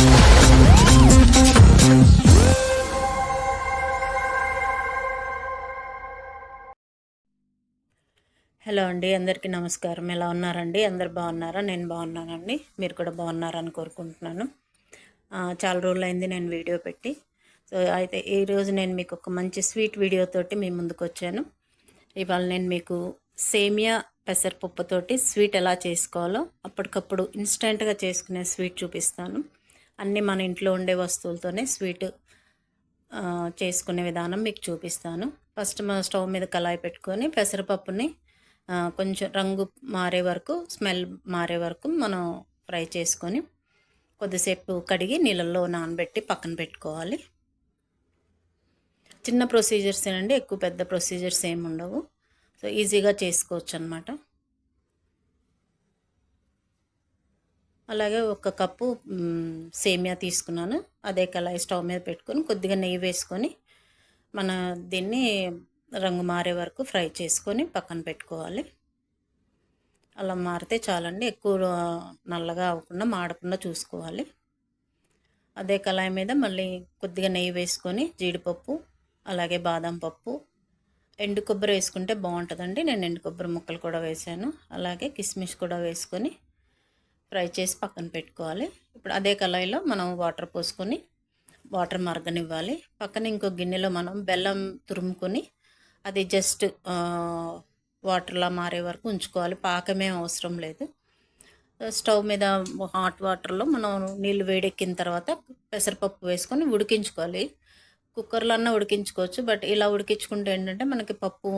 Hello అండి అందరికీ నమస్కారం. ఎలా ఉన్నారండి? అందరు బాగున్నారా? నేను బాగున్నానండి. మీరు కూడా బాగున్నారని కోరుకుంటున్నాను. చాలా రోజులు అయింది నేను వీడియో పెట్టి. సో అయితే ఈరోజు నేను మీకు ఒక మంచి స్వీట్ వీడియోతోటి మీ ముందుకు వచ్చాను. ఇవాళ నేను మీకు సేమియా పెసరపప్పుతోటి స్వీట్ ఎలా చేసుకోవాలో అప్పటికప్పుడు ఇన్స్టెంట్గా చేసుకునే స్వీట్ చూపిస్తాను. అన్నీ మన ఇంట్లో ఉండే వస్తువులతోనే స్వీట్ చేసుకునే విధానం మీకు చూపిస్తాను. ఫస్ట్ మన స్టవ్ మీద కళాయి పెట్టుకొని పెసరపప్పుని కొంచెం రంగు మారే వరకు స్మెల్ మారే వరకు మనం ఫ్రై చేసుకొని కొద్దిసేపు కడిగి నీళ్ళల్లో నానబెట్టి పక్కన పెట్టుకోవాలి. చిన్న ప్రొసీజర్స్ ఏనండి ఎక్కువ పెద్ద ప్రొసీజర్స్ ఏమి ఉండవు సో ఈజీగా చేసుకోవచ్చు అనమాట అలాగే ఒక కప్పు సేమియా తీసుకున్నాను. అదే కళాయి స్టవ్ మీద పెట్టుకొని కొద్దిగా నెయ్యి వేసుకొని మన దీన్ని రంగు మారే వరకు ఫ్రై చేసుకొని పక్కన పెట్టుకోవాలి. అలా మారితే చాలండి ఎక్కువ నల్లగా అవ్వకుండా మాడకుండా చూసుకోవాలి. అదే కళాయి మీద మళ్ళీ కొద్దిగా నెయ్యి వేసుకొని జీడిపప్పు అలాగే బాదం పప్పు ఎండు కొబ్బరి వేసుకుంటే బాగుంటుందండి. నేను ఎండు కొబ్బరి ముక్కలు కూడా వేసాను. అలాగే కిస్మిస్ కూడా వేసుకొని ఫ్రై చేసి పక్కన పెట్టుకోవాలి. ఇప్పుడు అదే కళాయిలో మనం వాటర్ పోసుకొని వాటర్ మరగనివ్వాలి. పక్కన ఇంకో గిన్నెలో మనం బెల్లం తురుముకొని అది జస్ట్ వాటర్లా మారే వరకు ఉంచుకోవాలి. పాకమే అవసరం లేదు. స్టవ్ మీద హాట్ వాటర్లో మనం నీళ్ళు వేడెక్కిన తర్వాత పెసరపప్పు వేసుకొని ఉడికించుకోవాలి. కుక్కర్లో అన్నా ఉడికించుకోవచ్చు బట్ ఇలా ఉడికించుకుంటే ఏంటంటే మనకి పప్పు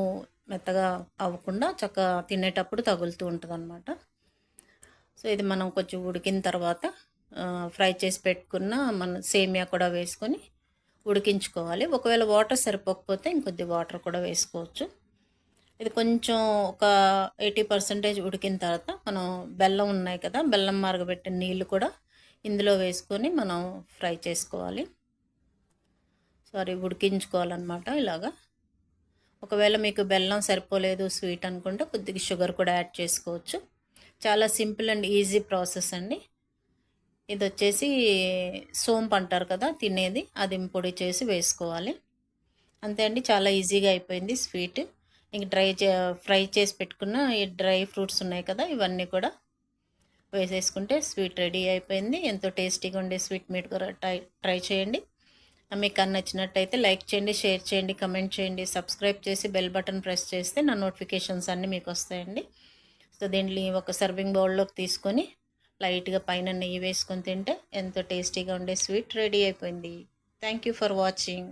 మెత్తగా అవ్వకుండా చక్కగా తినేటప్పుడు తగులుతూ ఉంటుంది అన్నమాట సో ఇది మనం కొంచెం ఉడికిన తర్వాత ఫ్రై చేసి పెట్టుకున్న మన సేమియా కూడా వేసుకొని ఉడికించుకోవాలి. ఒకవేళ వాటర్ సరిపోకపోతే ఇంకొద్ది వాటర్ కూడా వేసుకోవచ్చు. ఇది కొంచెం ఒక ఎయిటీ పర్సెంటేజ్ ఉడికిన తర్వాత మనం బెల్లం ఉన్నాయి కదా బెల్లం మరగబెట్టిన నీళ్ళు కూడా ఇందులో వేసుకొని మనం ఫ్రై చేసుకోవాలి. సారీ ఉడికించుకోవాలన్నమాట ఇలాగా. ఒకవేళ మీకు బెల్లం సరిపోలేదు స్వీట్ అనుకుంటే కొద్దిగా షుగర్ కూడా యాడ్ చేసుకోవచ్చు. చాలా సింపుల్ అండ్ ఈజీ ప్రాసెస్ అండి. ఇది వచ్చేసి సోంపు అంటారు కదా తినేది. అది పొడి చేసి వేసుకోవాలి. అంతే అండి చాలా ఈజీగా అయిపోయింది స్వీట్. ఇంక డ్రై చే ఫ్రై చేసి పెట్టుకున్న ఈ డ్రై ఫ్రూట్స్ ఉన్నాయి కదా ఇవన్నీ కూడా వేసేసుకుంటే స్వీట్ రెడీ అయిపోయింది. ఎంతో టేస్టీగా ఉండే స్వీట్ మీరు కూడా ట్రై ట్రై చేయండి. మీకు అన్న నచ్చినట్టయితే లైక్ చేయండి షేర్ చేయండి కమెంట్ చేయండి సబ్స్క్రైబ్ చేసి బెల్ బటన్ ప్రెస్ చేస్తే నా నోటిఫికేషన్స్ అన్నీ మీకు వస్తాయండి. సో దీంట్లో ఒక సర్వింగ్ బౌల్లోకి తీసుకొని లైట్గా పైన నెయ్యి వేసుకొని తింటే ఎంతో టేస్టీగా ఉండే స్వీట్ రెడీ అయిపోయింది. Thank you for watching